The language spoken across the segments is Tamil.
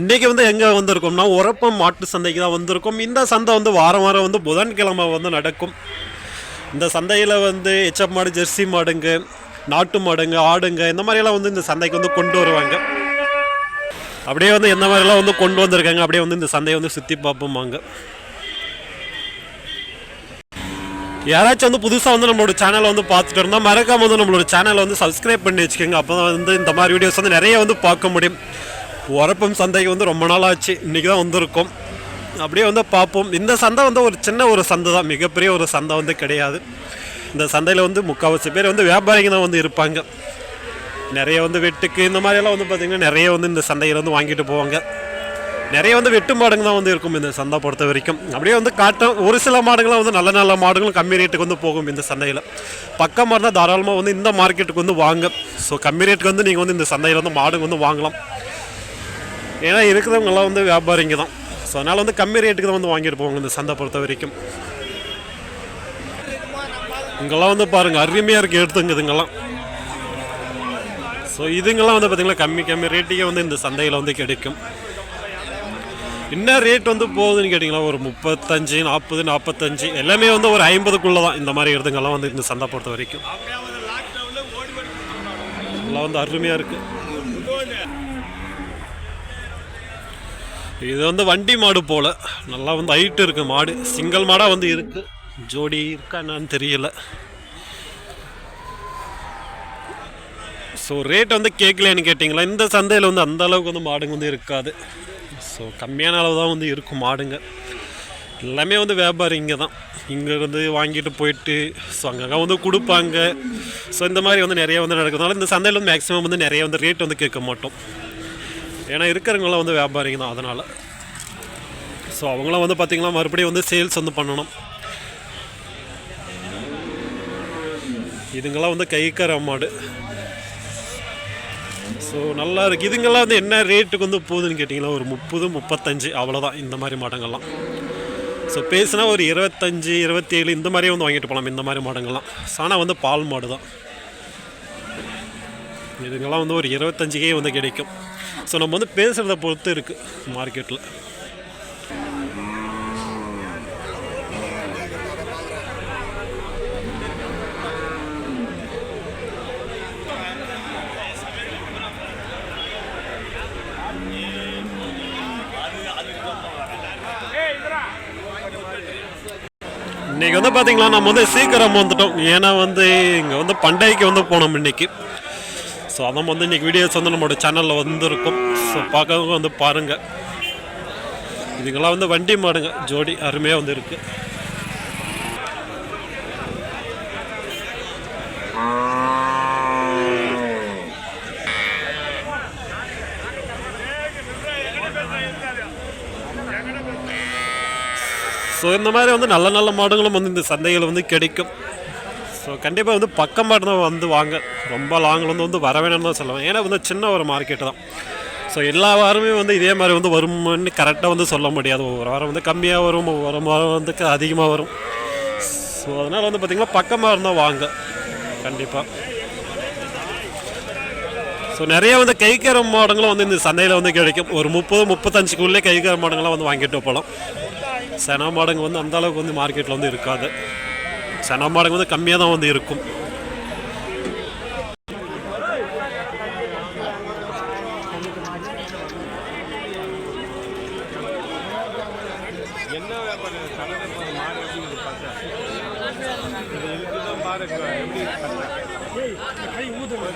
இன்றைக்கி வந்து எங்கே வந்திருக்கோம்னா உரப்பம் மாட்டு சந்தைக்கு தான் வந்திருக்கோம். இந்த சந்தை வந்து வாரம் வாரம் வந்து புதன்கிழமை வந்து நடக்கும். இந்த சந்தையில் வந்து எச்சப் மாடு ஜெர்சி மாடுங்க நாட்டு மாடுங்க ஆடுங்க இந்த மாதிரியெல்லாம் வந்து இந்த சந்தைக்கு வந்து கொண்டு வருவாங்க. அப்படியே வந்து எந்த மாதிரிலாம் வந்து கொண்டு வந்திருக்காங்க அப்படியே வந்து இந்த சந்தையை வந்து சுற்றி பார்ப்போமாங்க. யாராச்சும் வந்து புதுசாக வந்து நம்மளோட சேனலை வந்து பார்த்துட்டு இருந்தால் மறக்காம வந்து நம்மளோட சேனலை வந்து சப்ஸ்கிரைப் பண்ணி வச்சுக்கோங்க. அப்போ தான் வந்து இந்த மாதிரி வீடியோஸ் வந்து நிறைய வந்து பார்க்க முடியும். உரப்பும் சந்தைக்கு வந்து ரொம்ப நாள் ஆச்சு இன்றைக்கி தான் வந்திருக்கும். அப்படியே வந்து பார்ப்போம். இந்த சந்தை வந்து ஒரு சின்ன ஒரு சந்தை தான். மிகப்பெரிய ஒரு சந்தை வந்து கிடையாது. இந்த சந்தையில் வந்து முக்கால்வாசி பேர் வந்து வியாபாரிங்க தான் வந்து இருப்பாங்க. நிறைய வந்து வெட்டுக்கு இந்த மாதிரியெல்லாம் வந்து பார்த்திங்கன்னா நிறைய வந்து இந்த சந்தையில் வந்து வாங்கிட்டு போவாங்க. நிறைய வந்து வெட்டு மாடுங்க தான் வந்து இருக்கும் இந்த சந்தை பொறுத்த வரைக்கும். அப்படியே வந்து காட்டும் ஒரு சில மாடுங்களாம் வந்து நல்ல நல்ல மாடுகளும் கம்மி ரேட்டுக்கு வந்து போகும் இந்த சந்தையில். பக்கமாக இருந்தால் தாராளமாக வந்து இந்த மார்க்கெட்டுக்கு வந்து வாங்க. ஸோ கம்மி ரேட்டுக்கு வந்து நீங்கள் வந்து இந்த சந்தையில் வந்து மாடுங்க வந்து வாங்கலாம். ஏன்னா இருக்கிறவங்கெல்லாம் வந்து வியாபாரிங்க தான். ஸோ அதனால் வந்து கம்மி ரேட்டுக்கு தான் வந்து வாங்கிட்டு போவாங்க இந்த சந்தை பொறுத்த வரைக்கும். இங்கெல்லாம் வந்து பாருங்கள் அருமையாக இருக்குது எடுத்துங்க இதுங்கெல்லாம். ஸோ இதுங்கெல்லாம் வந்து பார்த்திங்கன்னா கம்மி கம்மி ரேட்டுக்கே வந்து இந்த சந்தையில் வந்து கிடைக்கும். என்ன ரேட் வந்து போகுதுன்னு கேட்டிங்களா? ஒரு முப்பத்தஞ்சு நாற்பது நாற்பத்தஞ்சு எல்லாமே வந்து ஒரு ஐம்பதுக்குள்ளே தான் இந்த மாதிரி இடத்துங்கெல்லாம் வந்து இந்த சந்தை பொறுத்த வரைக்கும். எல்லாம் வந்து அருமையாக இருக்குது இது வந்து வண்டி மாடு போல். நல்லா வந்து ஹைட்டு இருக்குது மாடு. சிங்கிள் மாடாக வந்து இருக்குது ஜோடி இருக்கா என்னன்னு தெரியல. ஸோ ரேட் வந்து கேட்கலன்னு கேட்டிங்களா? இந்த சந்தையில் வந்து அந்த அளவுக்கு வந்து மாடுங்க வந்து இருக்காது. ஸோ கம்மியான அளவு தான் வந்து இருக்கும் மாடுங்க. எல்லாமே வந்து வியாபாரிங்க தான். இங்கேருந்து வாங்கிட்டு போயிட்டு ஸோ அங்கங்கே வந்து கொடுப்பாங்க. ஸோ இந்த மாதிரி வந்து நிறைய வந்து நடக்கிறதுனால இந்த சந்தையில் வந்து மேக்ஸிமம் வந்து நிறைய வந்து ரேட் வந்து கேட்க மாட்டோம். ஏன்னா இருக்கிறவங்களாம் வந்து வியாபாரிங்க தான் அதனால். ஸோ அவங்களாம் வந்து பார்த்திங்கன்னா மறுபடியும் வந்து சேல்ஸ் வந்து பண்ணணும். இதுங்கெல்லாம் வந்து கைக்கார மாடு. ஸோ நல்லா இருக்குது இதுங்கெல்லாம் வந்து என்ன ரேட்டுக்கு வந்து போகுதுன்னு கேட்டிங்கன்னா ஒரு முப்பது முப்பத்தஞ்சு அவ்வளோதான் இந்த மாதிரி மாடங்கள்லாம். ஸோ பேசுனா ஒரு இருபத்தஞ்சி இருபத்தேழு இந்த மாதிரியே வந்து வாங்கிட்டு போகலாம். இந்த மாதிரி மாடங்கள்லாம். ஆனால் வந்து பால் மாடு தான் இதுங்கெல்லாம் வந்து ஒரு இருபத்தஞ்சுக்கே வந்து கிடைக்கும். ஸோ நம்ம வந்து பேசுகிறத பொறுத்து இருக்குது மார்க்கெட்டில் இன்றைக்கி வந்து பார்த்திங்களா நம்ம வந்து சீக்கிரம் வந்துட்டோம். ஏன்னா வந்து இங்கே வந்து பண்டைக்கு வந்து போனோம் இன்னைக்கு. ஸோ அதான் வந்து இன்றைக்கி வீடியோஸ் வந்து நம்மளோட சேனலில் வந்துருக்கும். ஸோ பார்க்கறவங்க வந்து பாருங்கள் இதுங்கெல்லாம் வந்து வண்டி மாடுங்க. ஜோடி அருமையாக வந்து இருக்குது ஸோ இந்த மாதிரி வந்து நல்ல நல்ல மாடுகளும் வந்து இந்த சந்தைகள் வந்து கிடைக்கும். ஸோ கண்டிப்பாக வந்து பக்கமாக இருந்தால் வந்து வாங்க. ரொம்ப லாங்கில் வந்து வந்து வர வேணும்னு தான் சொல்லுவேன். ஏன்னா வந்து சின்ன ஒரு மார்க்கெட்டு தான். ஸோ எல்லா வாரமே வந்து இதே மாதிரி வந்து வரும்னு கரெக்டாக வந்து சொல்ல முடியாது. ஒவ்வொரு வாரம் வந்து கம்மியாக வரும் ஒவ்வொரு வாரம் வந்து அதிகமாக வரும். ஸோ அதனால் வந்து பார்த்திங்கன்னா பக்கமாக இருந்தால் வாங்க. கண்டிப்பாக ஸோ நிறைய வந்து கைக்கர மாடுங்களும் வந்து இந்த சந்தையில் வந்து கிடைக்கும். ஒரு முப்பது முப்பத்தஞ்சுக்குள்ளே கைக்கர மாடுங்களாம் வந்து வாங்கிட்டு போகலாம். சென மாடுங்க வந்து அந்த அளவுக்கு வந்து மார்க்கெட்டில் வந்து இருக்காது. சென மாடுங்க வந்து கம்மியாக தான் வந்து இருக்கும். என்ன எப்படி இது பார்த்தா இது இதுதான் பாருங்க எப்படி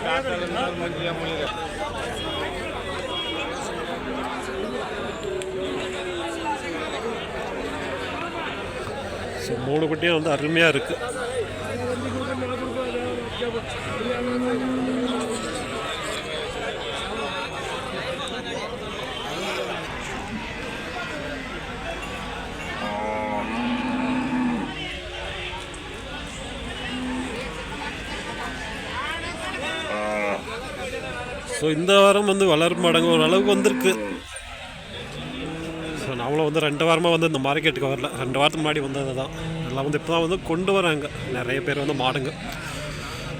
காத்தால இருந்தால் மஞ்சள் மொழி ஸோ மூணு குட்டியும் வந்து அருமையாக இருக்குது ஸோ இந்த வாரம் வந்து வளர் மடங்கு ஓரளவுக்கு வந்திருக்கு. நாங்களும் வந்து ரெண்டு வாரமாக வந்து இந்த மார்க்கெட்டுக்கு வரல. ரெண்டு வாரத்துக்கு முன்னாடி வந்தது தான். எல்லாம் வந்து இப்போ தான் வந்து கொண்டு வராங்க. நிறைய பேர் வந்து மாடுங்க.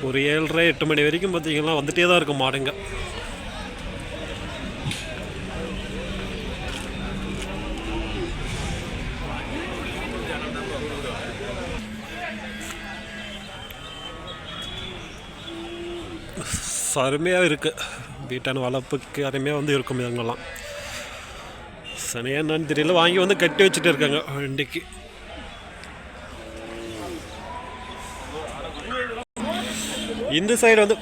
ஒரு ஏழரை எட்டு மணி வரைக்கும் பார்த்திங்கன்னா வந்துகிட்டே தான் இருக்கும் மாடுங்க. அருமையாக இருக்குது வீட்டான வளர்ப்புக்கு அருமையாக வந்து இருக்கும் இதுங்கெல்லாம் சனியா என்னன்னு தெரியல. வாங்கி வந்து கட்டி வச்சுட்டு இருக்காங்க. வண்டிக்கு. இந்த சைடு வந்து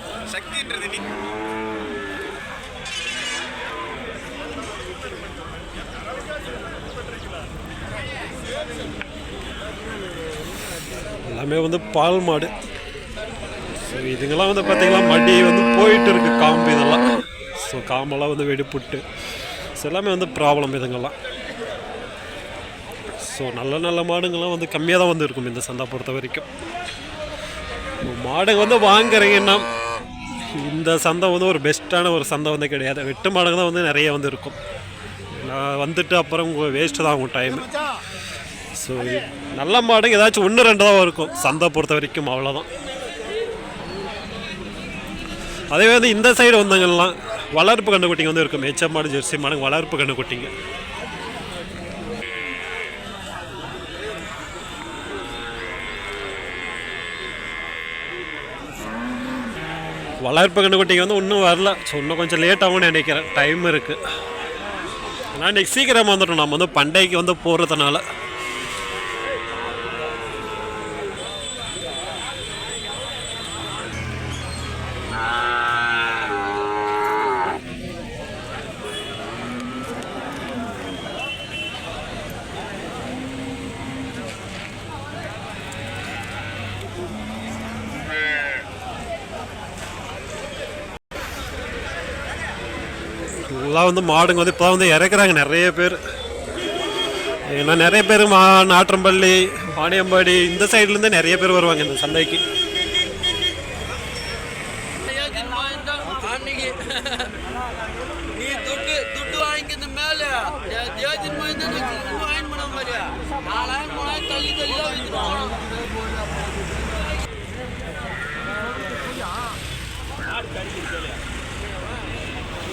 எல்லாமே வந்து பால் மாடு. ஸோ இதுங்கெல்லாம் வந்து பார்த்தீங்கன்னா மடி வந்து போயிட்டு இருக்கு. காம்பு இதெல்லாம். ஸோ காம்பெல்லாம் வந்து வெடிப்புட்டு. ஸோ எல்லாமே வந்து ப்ராப்ளம் இதுங்கெல்லாம். ஸோ நல்ல நல்ல மாடுங்கள்லாம் வந்து கம்மியாக தான் வந்து இருக்கும் இந்த சந்தை பொறுத்த வரைக்கும். மாடுங்க வந்து வாங்குறீங்கன்னா இந்த சந்தை வந்து ஒரு பெஸ்ட்டான ஒரு சந்தை வந்து கிடையாது. வெட்டு மாடுங்க தான் வந்து நிறைய வந்து இருக்கும் நான் வந்துட்டு அப்புறம் உங்கள் வேஸ்ட்டு தான் ஆகும் டைம் ஸோ நல்ல மாடுங்க ஏதாச்சும் ஒன்று ரெண்டு தான் இருக்கும். சந்தை பொறுத்த வரைக்கும் அவ்வளோதான் அதே வந்து இந்த சைடு வந்தவங்கலாம் வளர்ப்பு கண்டுக்குட்டிங்க வந்து இருக்கும் மேச்ச மாடு ஜெர்சி மாடு வளர்ப்பு கண்டுக்குட்டிங்க வளர்ப்பு கண்டுக்குட்டிங்க வந்து இன்னும் வரல. ஸோ இன்னும் கொஞ்சம் லேட் ஆகும்னு நினைக்கிறேன். டைம் இருக்குது ஆனால் இன்னைக்கு சீக்கிரமாக வந்துட்டோம். நம்ம வந்து பண்டைக்கு வந்து போகிறதுனால எல்லாம் வந்து மாடுங்க வந்து இப்போ வந்து இறக்குறாங்க நிறைய பேர் ஏன்னா நிறைய பேர் மா நாற்றம்பள்ளி வாணியம்பாடி இந்த சைட்லேருந்து நிறைய பேர் வருவாங்க இந்த சந்தைக்கு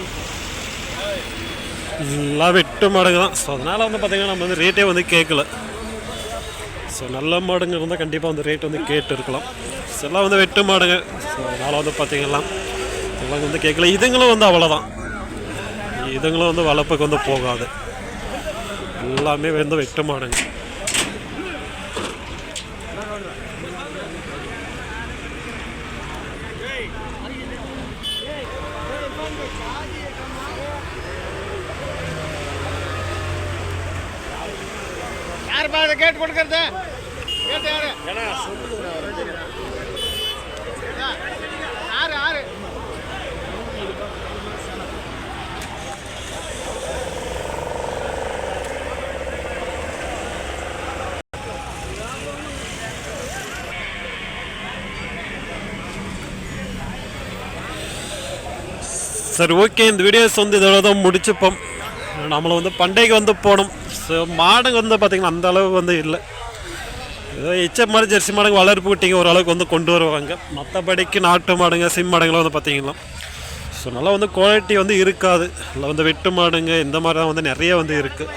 Thank you. எல்லாம் வெட்டு மாடுங்க தான். ஸோ அதனால் வந்து பார்த்திங்கன்னா நம்ம வந்து ரேட்டே வந்து கேட்கல ஸோ நல்ல மாடுங்க இருந்தால் கண்டிப்பாக வந்து ரேட் வந்து கேட்டு இருக்கலாம் ஸோ எல்லாம் வந்து வெட்டு மாடுங்க. ஸோ அதனால் வந்து பார்த்திங்கன்னா எல்லாம் வந்து கேட்கல இதுங்களும் வந்து அவ்வளோதான் இதுங்களும் வந்து வளர்ப்புக்கு வந்து போகாது. எல்லாமே வந்து வெட்டு மாடுங்க. யாருப்பா அதை கேட்டு கொடுக்கறது? கேட்டு யாரு? யாரு யாரு? சரி ஓகே இந்த வீடியோஸ் வந்து இதோட தான் முடிச்சுப்போம். நம்மளை வந்து பண்டைக்கு வந்து போகணும். ஸோ மாடுங்க வந்து பார்த்திங்கன்னா அந்த அளவு வந்து இல்லை. ஏதோ எச்ச மாதிரி ஜெர்சி மாடுங்க வளர்ப்பு குட்டிங்க ஓரளவுக்கு வந்து கொண்டு வருவாங்க. மற்றபடிக்கு நாட்டு மாடுங்க சிம் மாடுங்களாம் வந்து பார்த்திங்கன்னா ஸோ நல்லா வந்து குவாலிட்டி வந்து இருக்காது. இல்லை வந்து வெட்டு மாடுங்க இந்த மாதிரி தான் வந்து நிறைய வந்து இருக்குது